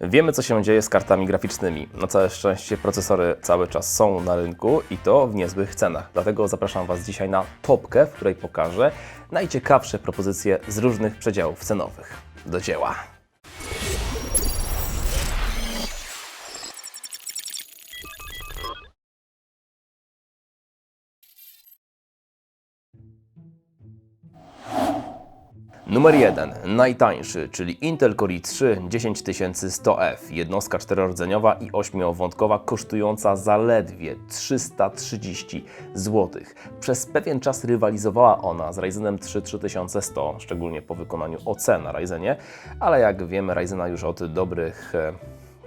Wiemy, co się dzieje z kartami graficznymi. Na całe szczęście procesory cały czas są na rynku i to w niezłych cenach. Dlatego zapraszam Was dzisiaj na topkę, w której pokażę najciekawsze propozycje z różnych przedziałów cenowych. Do dzieła! Numer 1. Najtańszy, czyli Intel Core i3 10100F. Jednostka czterordzeniowa i ośmiowątkowa kosztująca zaledwie 330 zł. Przez pewien czas rywalizowała ona z Ryzenem 3 3100, szczególnie po wykonaniu OC na Ryzenie, ale jak wiemy Ryzena już od dobrych e,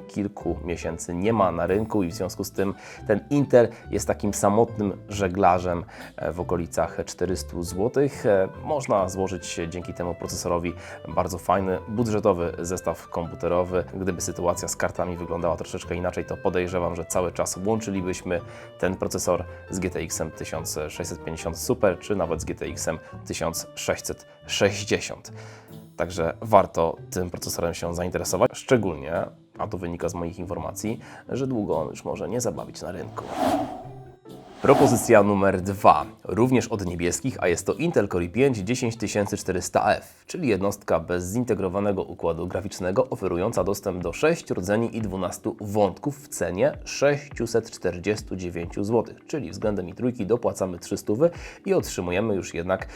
kilku miesięcy nie ma na rynku i w związku z tym ten Intel jest takim samotnym żeglarzem e, w okolicach 400 zł. E, Można złożyć dzięki temu procesorowi bardzo fajny, budżetowy zestaw komputerowy. Gdyby sytuacja z kartami wyglądała troszeczkę inaczej, to podejrzewam, że cały czas łączylibyśmy ten procesor z GTX 1650 Super czy nawet z GTX 1660. Także warto tym procesorem się zainteresować, szczególnie, a to wynika z moich informacji, że długo on już może nie zabawić na rynku. Propozycja numer dwa, również od niebieskich, a jest to Intel Core i5 10400F, czyli jednostka bez zintegrowanego układu graficznego oferująca dostęp do 6 rdzeni i 12 wątków w cenie 649 zł, czyli względem i trójki dopłacamy 300 i otrzymujemy już jednak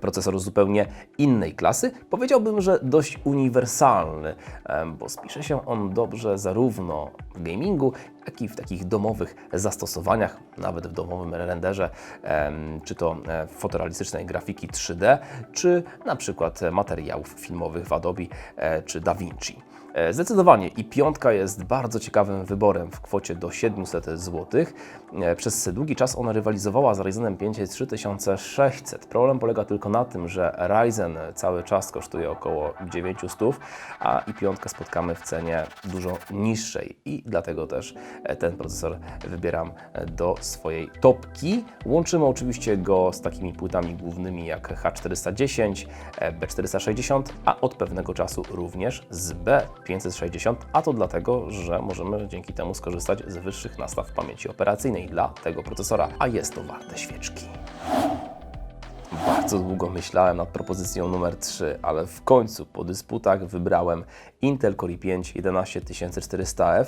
procesor zupełnie innej klasy. Powiedziałbym, że dość uniwersalny, bo spisze się on dobrze zarówno w gamingu, jak i w takich domowych zastosowaniach, nawet w domowym renderze, czy to e, fotorealistycznej grafiki 3D, czy na przykład materiałów filmowych w Adobe e, czy DaVinci. E, Zdecydowanie i piątka jest bardzo ciekawym wyborem w kwocie do 700 zł. E, Przez długi czas ona rywalizowała z Ryzenem 5 3600. Problem polega tylko na tym, że Ryzen cały czas kosztuje około 900, a i piątkę spotkamy w cenie dużo niższej i dlatego też e, ten procesor wybieram do swojej topki. Łączymy oczywiście go z takimi płytami głównymi jak H410, e, B460, a od pewnego czasu również z B560, a to dlatego, że możemy dzięki temu skorzystać z wyższych nastaw pamięci operacyjnej dla tego procesora, a jest to warte świeczki. Bardzo długo myślałem nad propozycją numer 3, ale w końcu po dysputach wybrałem Intel Core i5 11400F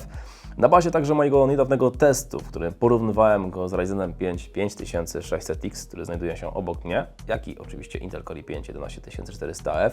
na bazie także mojego niedawnego testu, w którym porównywałem go z Ryzenem 5 5600X, który znajduje się obok mnie, jak i oczywiście Intel Core i5 11400F.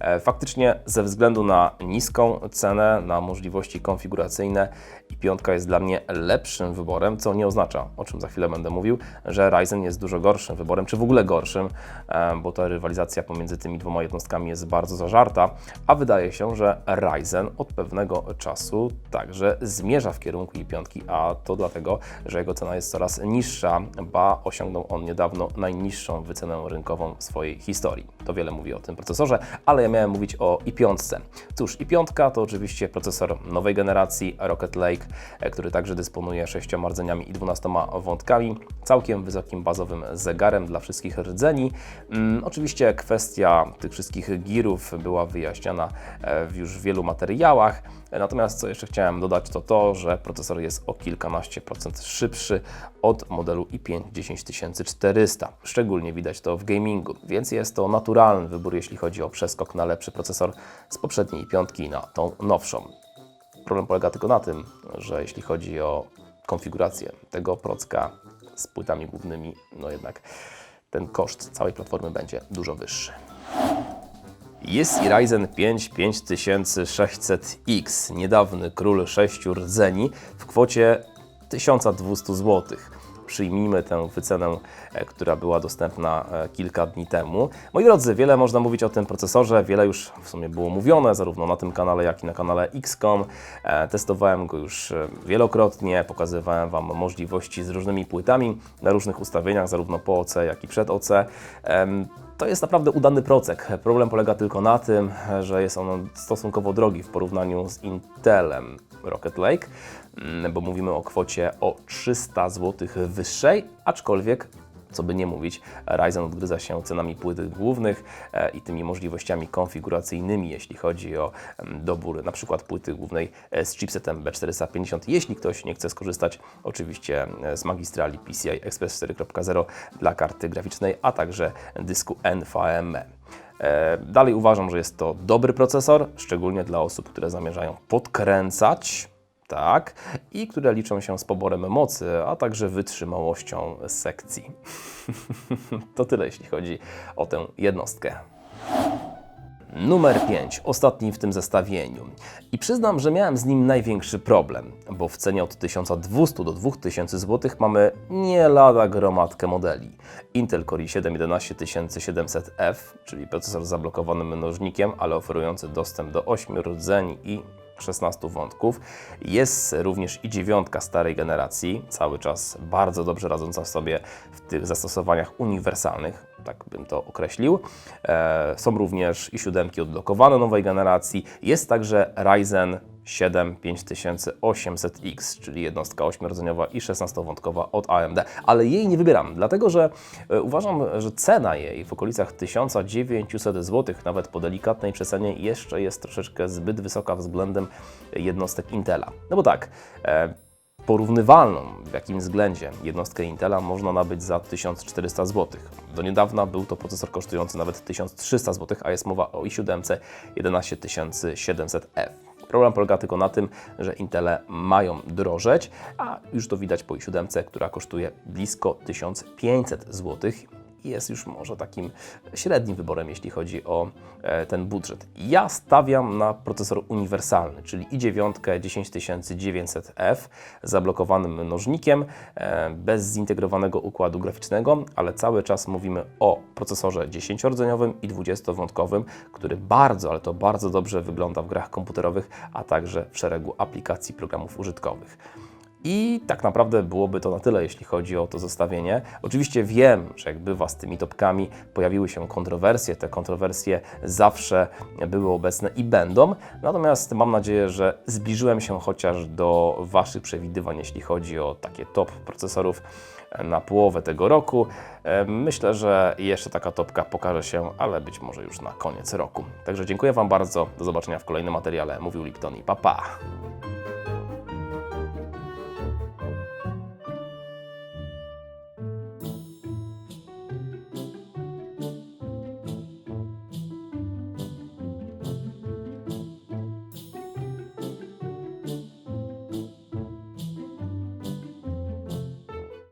E, Faktycznie ze względu na niską cenę, na możliwości konfiguracyjne i piątka jest dla mnie lepszym wyborem, co nie oznacza, o czym za chwilę będę mówił, że Ryzen jest dużo gorszym wyborem, czy w ogóle gorszym, e, bo ta rywalizacja pomiędzy tymi dwoma jednostkami jest bardzo zażarta, a wydaje się, że Ryzen od pewnego czasu także zmierza w kierunku i piątki, a to dlatego, że jego cena jest coraz niższa, ba osiągnął on niedawno najniższą wycenę rynkową w swojej historii. To wiele mówi o tym procesorze, ale ja miałem mówić o i5. Cóż, i5 to oczywiście procesor nowej generacji Rocket Lake, e, który także dysponuje 6 rdzeniami i 12 wątkami, całkiem wysokim bazowym zegarem dla wszystkich rdzeni. Mm, oczywiście kwestia tych wszystkich girów była wyjaśniana e, w już wielu materiałach. Natomiast co jeszcze chciałem dodać, to to, że procesor jest o kilkanaście procent szybszy od modelu i5 10400. Szczególnie widać to w gamingu, więc jest to naturalny wybór, jeśli chodzi o przeskok na lepszy procesor z poprzedniej piątki na tą nowszą. Problem polega tylko na tym, że jeśli chodzi o konfigurację tego procka z płytami głównymi, no jednak ten koszt całej platformy będzie dużo wyższy. Jest i Ryzen 5 5600X, niedawny król sześciu rdzeni w kwocie 1200 zł. Przyjmijmy tę wycenę, e, która była dostępna e, kilka dni temu. Moi drodzy, wiele można mówić o tym procesorze, wiele już w sumie było mówione, zarówno na tym kanale, jak i na kanale XCOM. E, Testowałem go już wielokrotnie, pokazywałem Wam możliwości z różnymi płytami na różnych ustawieniach, zarówno po OC, jak i przed OC. To jest naprawdę udany procek. Problem polega tylko na tym, że jest on stosunkowo drogi w porównaniu z Intelem Rocket Lake, mm, bo mówimy o kwocie o 300 zł wyższej, aczkolwiek co by nie mówić, Ryzen odgryza się cenami płyt głównych e, i tymi możliwościami konfiguracyjnymi, jeśli chodzi o em, dobór na przykład płyty głównej e, z chipsetem B450. Jeśli ktoś nie chce skorzystać oczywiście e, z magistrali PCI Express 4.0 dla karty graficznej, a także dysku NVMe. Dalej uważam, że jest to dobry procesor, szczególnie dla osób, które zamierzają podkręcać, tak, i które liczą się z poborem mocy, a także wytrzymałością sekcji. to tyle, jeśli chodzi o tę jednostkę. Numer 5, ostatni w tym zestawieniu. I przyznam, że miałem z nim największy problem, bo w cenie od 1200 do 2000 zł mamy nie lada gromadkę modeli. Intel Core i7 11700F, czyli procesor z zablokowanym mnożnikiem, ale oferujący dostęp do 8 rdzeni i 16 wątków. Jest również i dziewiątka starej generacji, cały czas bardzo dobrze radząca sobie w tych zastosowaniach uniwersalnych, tak bym to określił. E, są również i siódemki odblokowane nowej generacji. Jest także Ryzen 7 5800X, czyli jednostka 8-rdzeniowa i 16-wątkowa od AMD, ale jej nie wybieram, dlatego że e, uważam, że cena jej w okolicach 1900 zł, nawet po delikatnej przecenie, jeszcze jest troszeczkę zbyt wysoka względem jednostek Intela. No bo tak, e, porównywalną w jakim względzie jednostkę Intela można nabyć za 1400 zł. Do niedawna był to procesor kosztujący nawet 1300 zł, a jest mowa o i7 11700F. Problem polega tylko na tym, że Intele mają drożeć, a już to widać po i7, która kosztuje blisko 1500 zł jest już może takim średnim wyborem, jeśli chodzi o e, ten budżet. Ja stawiam na procesor uniwersalny, czyli i9 10900F z zablokowanym mnożnikiem, e, bez zintegrowanego układu graficznego, ale cały czas mówimy o procesorze 10-rdzeniowym i 20-wątkowym, który bardzo, ale to bardzo dobrze wygląda w grach komputerowych, a także w szeregu aplikacji programów użytkowych. I tak naprawdę byłoby to na tyle, jeśli chodzi o to zestawienie. Oczywiście wiem, że jak bywa z tymi topkami, pojawiły się kontrowersje. Te kontrowersje zawsze były obecne i będą. Natomiast mam nadzieję, że zbliżyłem się chociaż do Waszych przewidywań, jeśli chodzi o takie top procesorów na połowę tego roku. E, Myślę, że jeszcze taka topka pokaże się, ale być może już na koniec roku. Także dziękuję Wam bardzo. Do zobaczenia w kolejnym materiale. Mówił Lipton i papa. Pa.